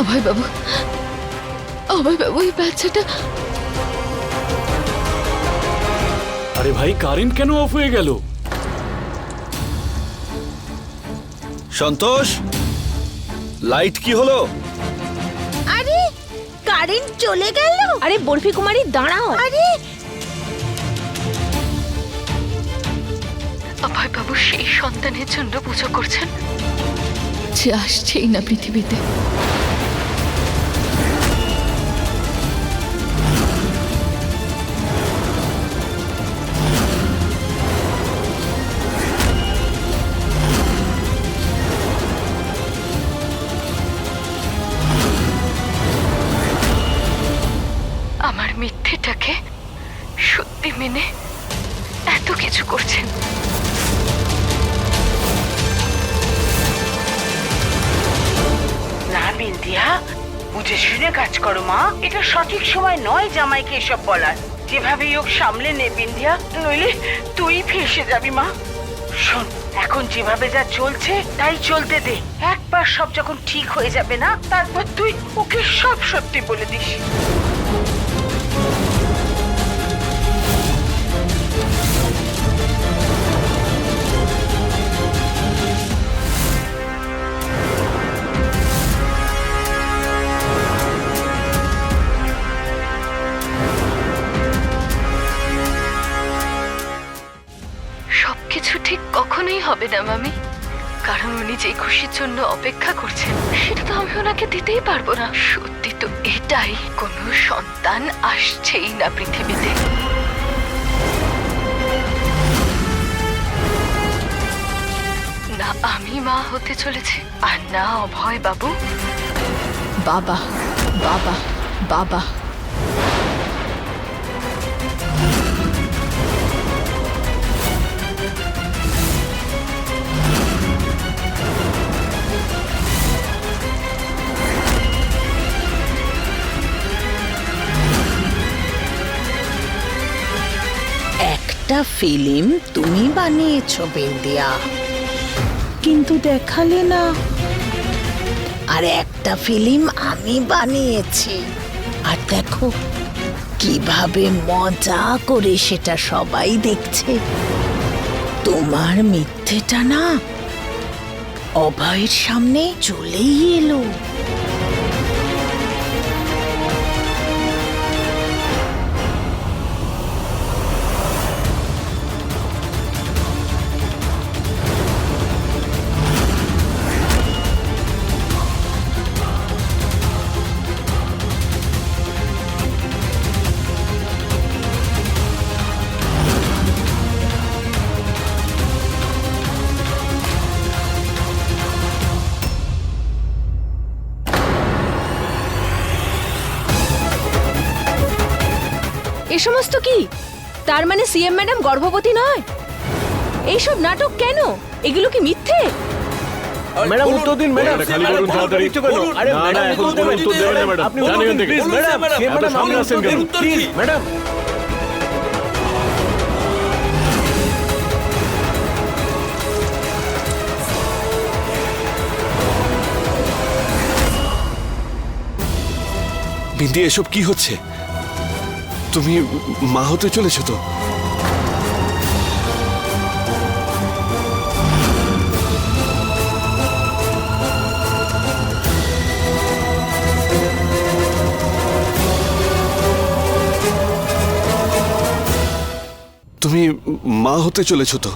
অভয় বাবু অভয় বাবু এই বাচ্চাটা আরে ভাই কারেন্ট কেন অফ হয়ে গেল? সন্তোষ লাইট কি হলো? আরে কারেন্ট চলে গেল। আরে বরফি কুমারী দাঁড়াও। আরে। অভয় বাবু সেই সন্তানের জন্য পুজো করছেন। যে আসছেই না পৃথিবীতে। সঠিক সময় নয় জামাইকে এসব বলার। যেভাবেই হোক সামলে নে, বিন্ধিয়া, নইলে তুই ফেসে যাবি, মা। শোন, এখন যেভাবে যা চলছে, তাই চলতে দে। একবার সব যখন ঠিক হয়ে যাবে না, তারপর তুই ওকে সব সত্যি বলে দিস। কখনোই হবে না, মামি। কারণ উনি যে খুশির জন্য অপেক্ষা করছেন, সেটা তো আমি ওনাকে দিতেই পারব না। সত্যি তো এটাই, কোনো সন্তান আসছেই না পৃথিবীতে। না আমি মা হতে চলেছি, আর না অভয় বাবু। বাবা বাবা বাবা। একটা ফিল্ম তুমি বানিয়েছো বিন্দিয়া কিন্তু দেখালে না। আর একটা ফিল্ম আমি বানিয়েছি। আর দেখো কীভাবে মজা করে সেটা সবাই দেখছে। তোমার মিথ্যেটা না অভয়ের সামনে চলেই এলো। সমস্ত কি? তার মানে সিএম ম্যাডাম গর্ভবতী নয়? এইসব নাটক কেন? এগুলো কি মিথ্যে? ম্যাডাম উত্তর দিন ম্যাডাম। খালি করুন তাড়াতাড়ি। আরে ম্যাডাম উত্তর দেবেন না, ম্যাডাম। আপনি জানেন থেকে। ম্যাডাম ম্যাডাম সামনে কেন? Please madam. বিন্দি এসব কি হচ্ছে? তুমি মা হতে চলেছো তো? তুমি মা হতে চলেছো তো?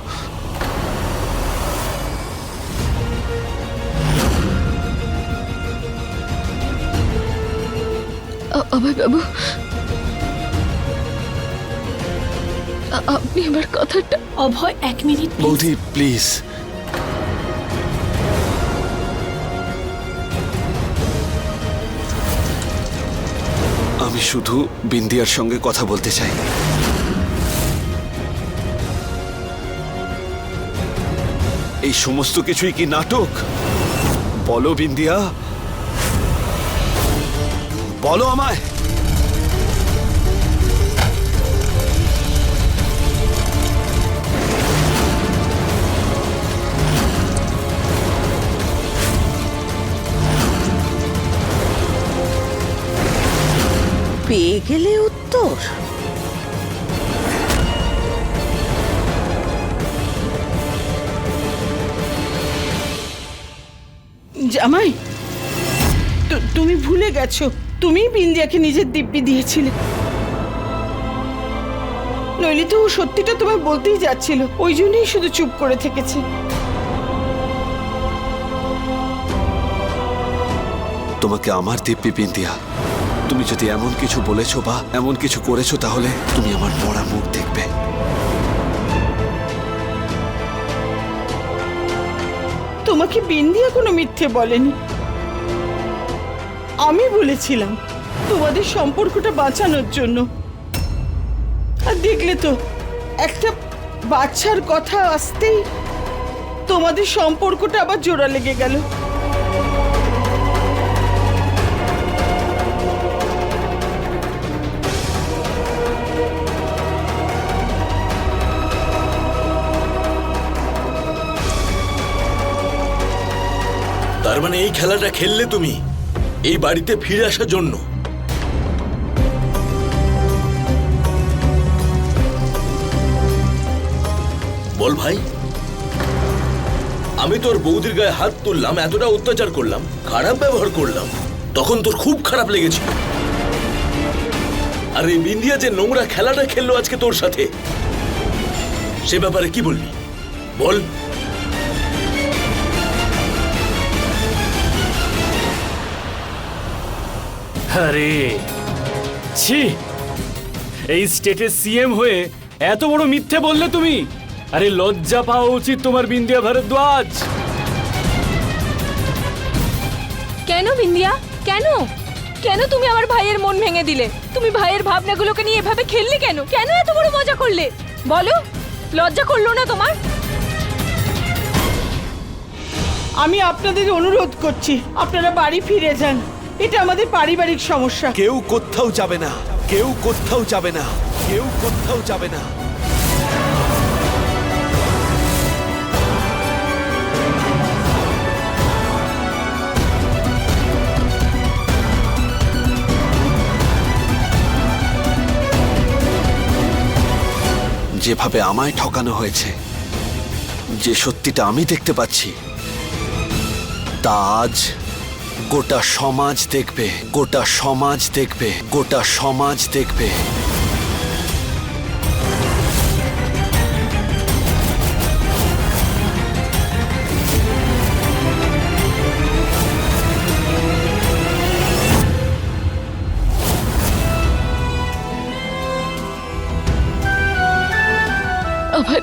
অভয় বাবু আপনি আমার কথাটা অভয় এক মিনিট বৌদি প্লিজ আমি শুধু বিন্দিয়ার সঙ্গে কথা বলতে চাই। এই সমস্ত কিছুই কি নাটক? বলো বিন্দিয়া। বলো আমায়। পেয়ে গেলে উত্তর। জামাই তুমি ভুলে গেছো তুমি বিন্দিয়াকে নিজের দিব্যি দিয়েছিলে। নইলে তো ও সত্যিটা তোমায় বলতেই যাচ্ছিল ওই জন্যই শুধু চুপ করে থেকেছে। তোমাকে আমার দিব্যি বিন্দিয়া। তুমি যদি এমন কিছু বলেছ বা এমন কিছু করেছ, তাহলে তুমি আমার মরা মুখ দেখবে। তোমাকে বিন্দিয়া কোনো মিথ্যে বলেনি। আমি বলেছিলাম তোমাদের সম্পর্কটা বাঁচানোর জন্য। আর দেখলে তো, একটা বাচ্চার কথা আসতেই তোমাদের সম্পর্কটা আবার জোড়া লেগে গেল। মানে এই খেলাটা খেললে তুমি? এই বাড়িতে ফিরে আসার জন্য। বল ভাই, আমি তোর বৌদির গায়ে হাত তুললাম, এতটা অত্যাচার করলাম, খারাপ ব্যবহার করলাম, তখন তোর খুব খারাপ লেগেছিল। আর এই বিন্দিয়া যে নোংরা খেলাটা খেললো আজকে তোর সাথে, সে ব্যাপারে কি বলবি? বল। আরে ছি। এই স্টেটের সিএম হয়ে এত বড় মিথ্যে বললে তুমি? আরে লজ্জা পাওয়া উচিত তোমার বিন্দিয়া ভারদ্বাজ। কেন বিন্দিয়া? কেন? কেন তুমি আমার ভাইয়ের মন ভেঙে দিলে? তুমি ভাইয়ের ভাবনাগুলোকে নিয়ে এভাবে খেললে কেন? কেন এত বড় মজা করলে? বলো লজ্জা করল না তোমার? আমি আপনাদের অনুরোধ করছি আপনারা বাড়ি ফিরে যান। এটা আমাদের পারিবারিক সমস্যা। কেউ কোথাও যাবে না। কেউ কোথাও যাবে না। কেউ কোথাও যাবে না। যেভাবে আমায় ঠকানো হয়েছে, যে সত্যিটা আমি দেখতে পাচ্ছি, তা আজ গোটা সমাজ দেখবে, গোটা সমাজ দেখবে, গোটা সমাজ দেখবে।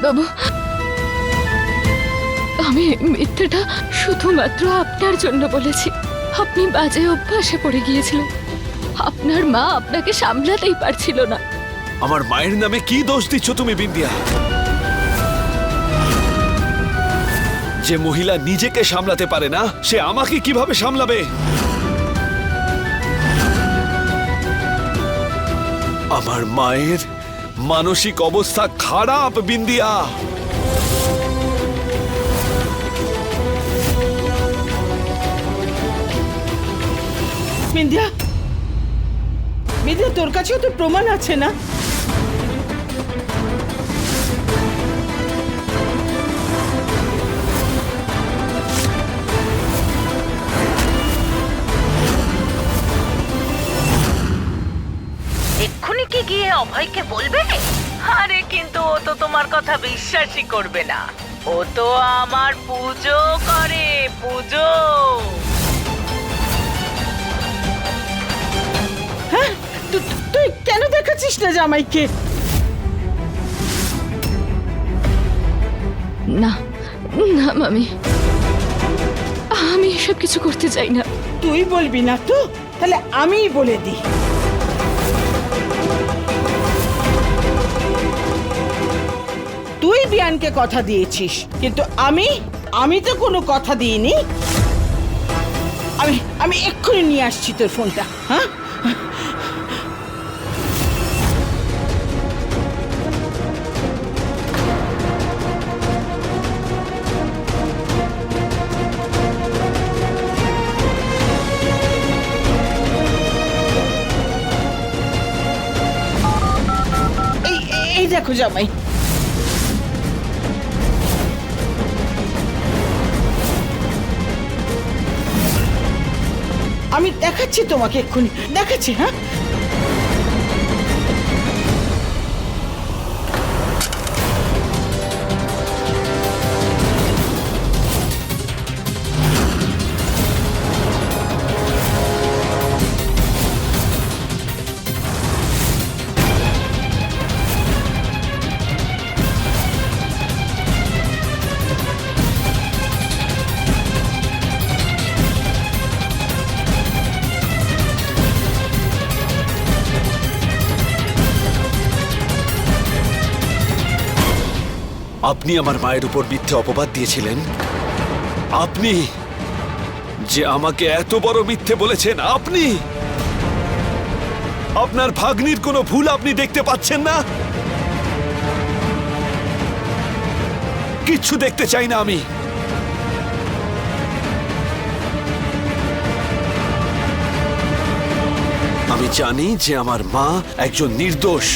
বাবু, আমি মিথ্যেটা শুধুমাত্র আপনার জন্য বলেছি। আপনি বাজে অভ্যাসে পড়ে গিয়েছিলেন। আপনার মা আপনাকে সামলাতেই পারছিল না। আমার মায়ের নামে কি দোষ দিচ্ছ তুমি, বিন্দিয়া? যে মহিলা নিজেকে সামলাতে পারে না, সে আমাকে কীভাবে সামলাবে? আমার মায়ের মানসিক অবস্থা খারাপ, বিন্দিয়া। বিন্দিয়া বিন্দিয়া তোর কাছেও তো প্রমাণ আছে না? এক্ষুনি কি গিয়ে অভয়কে বলবে? আরে, কিন্তু ও তো তোমার কথা বিশ্বাসই করবে না। ও তো আমার পুজো করে, পুজো। তুই কেন দেখাচ্ছিস না জামাইকে? না না মামি। আমি এসব কিছু করতে চাই না। তুই বলবি না তো? তাহলে আমিই বলে দিই। তুই বিয়ানকে কথা দিয়েছিস কিন্তু আমি আমি তো কোনো কথা দিইনি। আমি আমি এক্ষুনি নিয়ে আসছি তোর ফোনটা হ্যাঁ? দেখো জামাই। আমি দেখাচ্ছি তোমাকে এক্ষুনি। দেখাচ্ছি হ্যাঁ? আপনি আমার মায়ের উপর মিথ্যে অপবাদ দিয়েছিলেন? আপনি যে আমাকে এত বড় মিথ্যে বলেছেন, আপনি? আপনার ভাগ্নির কোনো ভুল আপনি দেখতে পাচ্ছেন না? কিচ্ছু দেখতে চাই না আমি। আমি জানি যে আমার মা একজন নির্দোষ।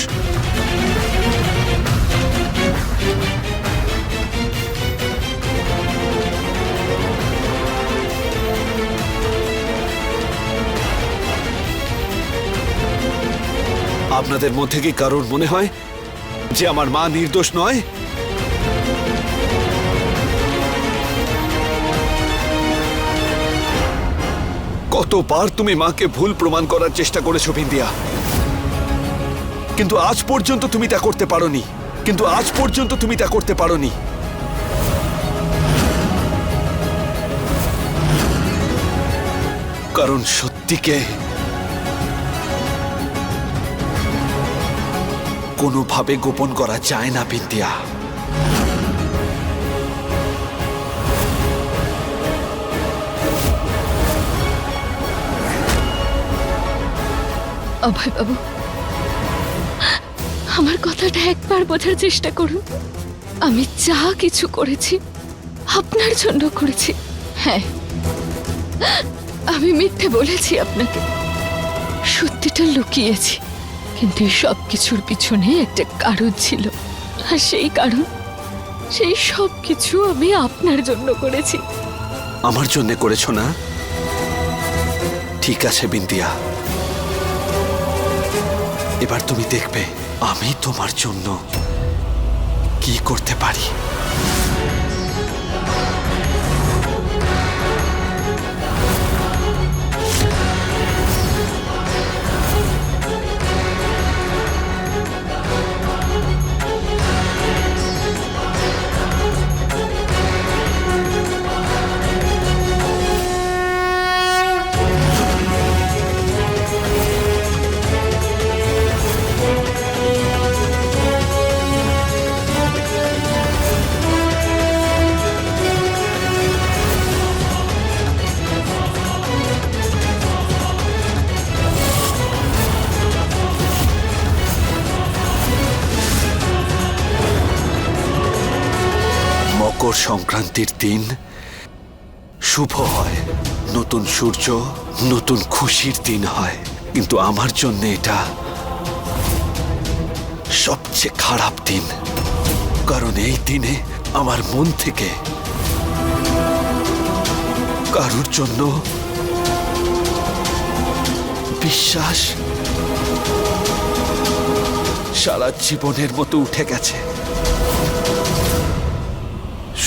আপনাদের মধ্যে কি কারোর মনে হয় যে আমার মা নির্দোষ নয়? কতবার তুমি মাকে ভুল প্রমাণ করার চেষ্টা করেছ, বিন্দিয়া। কিন্তু আজ পর্যন্ত তুমি তা করতে পারোনি। কিন্তু আজ পর্যন্ত তুমি তা করতে পারোনি। কারণ সত্যিকে কোনোভাবে গোপন করা যায় না, বিদ্যা। অভয় বাবু আমার কথাটা একবার বোঝার চেষ্টা করুন। আমি যা কিছু করেছি, আপনার জন্য করেছি। হ্যাঁ আমি মিথ্যে বলেছি আপনাকে। সত্যিটা লুকিয়েছি। কিন্তু সব কিছুর পিছনে একটা কারণ ছিল। আর সেই কারণ, সেই সব কিছু আমি আপনার জন্য করেছি। আমার জন্য করেছ না? ঠিক আছে বিন্দিয়া এবার তুমি দেখবে, আমি তোমার জন্য কি করতে পারি। সংক্রান্তির দিন। শুভ হয়। নতুন সূর্য, নতুন খুশির দিন হয়। কিন্তু আমার জন্য এটা সবচেয়ে খারাপ দিন। কারণ এই দিনে আমার মন থেকে কারুর জন্য বিশ্বাস সারা জীবনের মতো উঠে গেছে।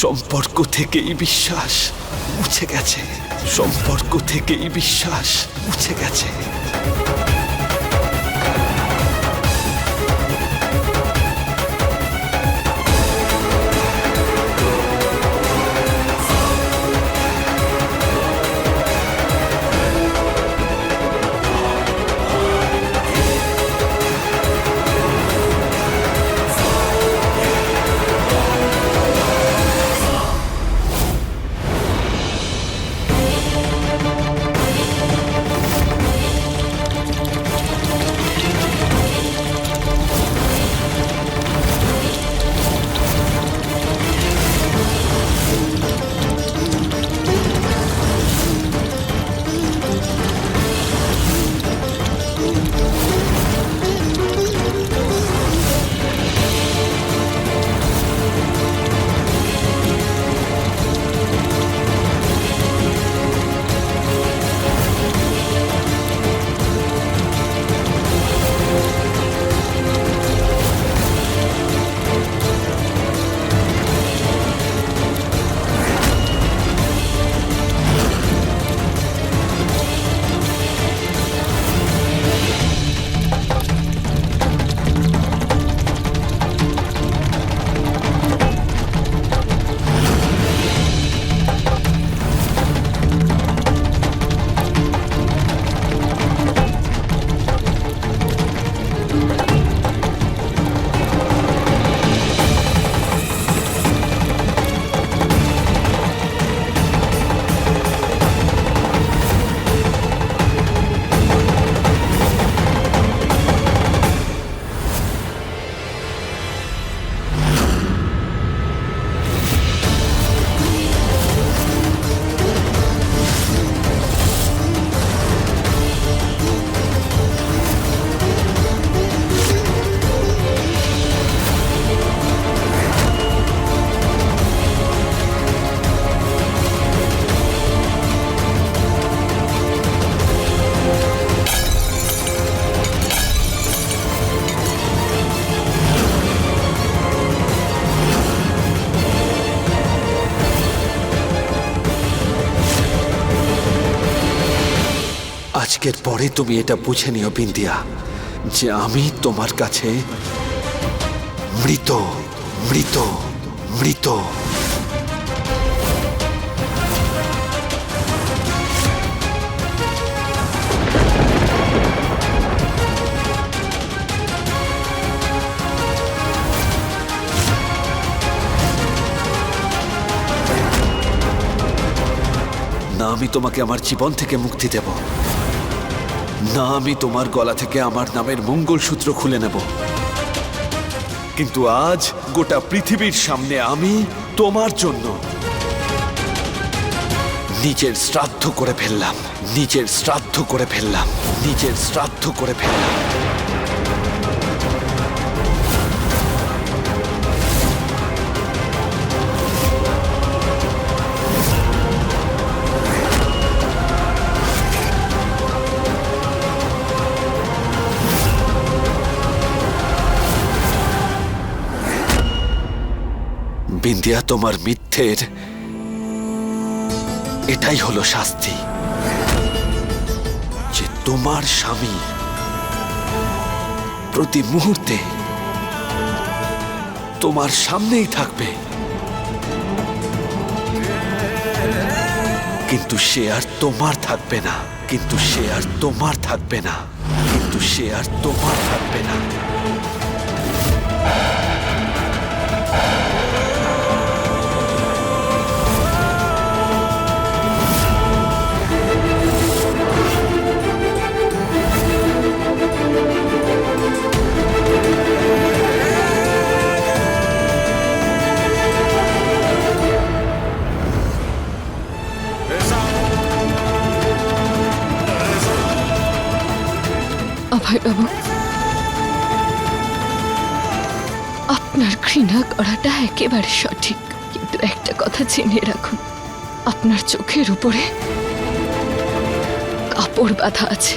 সম্পর্ক থেকেই বিশ্বাস মুছে গেছে। সম্পর্ক থেকেই বিশ্বাস মুছে গেছে। আজকের পরে তুমি এটা বুঝে নিও, বিন্দিয়া, যে আমি তোমার কাছে মৃত মৃত মৃত। না, আমি তোমাকে আমার জীবন থেকে মুক্তি দেব। না, আমি তোমার গলা থেকে আমার নামের মঙ্গলসূত্র খুলে নেব। কিন্তু আজ গোটা পৃথিবীর সামনে আমি তোমার জন্য নিজের শ্রাদ্ধ করে ফেললাম, নিজের শ্রাদ্ধ করে ফেললাম, নিজের শ্রাদ্ধ করে ফেললাম। বিন্দিয়া তোমার মিথ্যের। এটাই হলো শাস্তি। যে তোমার স্বামী প্রতি মুহূর্তে তোমার সামনেই থাকবে। কিন্তু সে আর তোমার থাকবে না। কিন্তু সে আর তোমার থাকবে না। কিন্তু সে আর তোমার থাকবে না। অভয় বাবু, আপনার ঘৃণা করাটা একেবারে সঠিক, কিন্তু একটা কথা জেনে রাখুন, আপনার চোখের উপরে কাপড় বাঁধা আছে।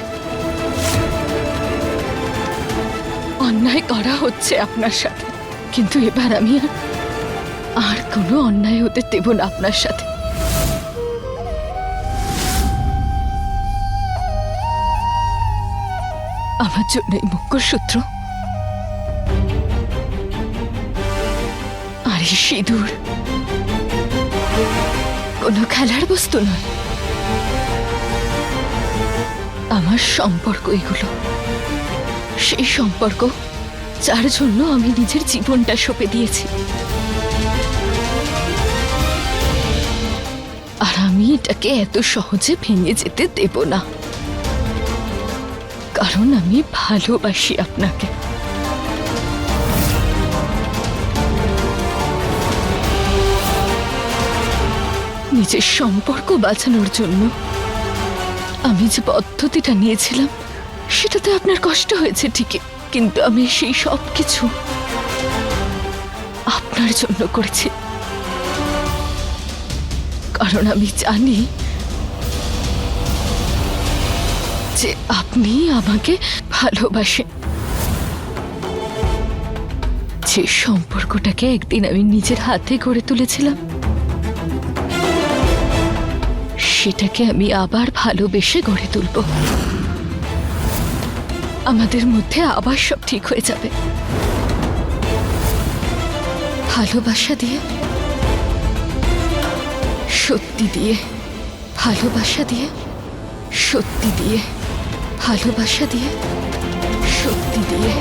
অন্যায় করা হচ্ছে আপনার সাথে, কিন্তু এবার আমি আর আর কোনো অন্যায় হতে দেব না আপনার সাথে। আমার জন্য এই মঙ্গলসূত্র। আর এই সিঁদুর। কোনো খেলার বস্তু নয়। আমার সম্পর্ক এগুলো। সেই সম্পর্ক যার জন্য আমি নিজের জীবনটা সঁপে দিয়েছি। আর আমি এটাকে এত সহজে ভেঙে যেতে দেব না। কারণ আমি ভালোবাসি আপনাকে। নিজের সম্পর্ক বাঁচানোর জন্য আমি যে পদ্ধতিটা নিয়েছিলাম, সেটাতে আপনার কষ্ট হয়েছে ঠিকই, কিন্তু আমি সেই সব কিছু আপনার জন্য করেছি। কারণ আমি জানি যে আপনি আমাকে ভালোবাসেন। যে সম্পর্কটাকে একদিন আমি নিজের হাতে গড়ে তুলেছিলাম, সেটাকে আমি আবার ভালোবেসে গড়ে তুলব। আমাদের মধ্যে আবার সব ঠিক হয়ে যাবে। ভালোবাসা দিয়ে, সত্যি দিয়ে, ভালোবাসা দিয়ে, সত্যি দিয়ে ভালোবাসা দিয়ে শক্তি দিয়ে।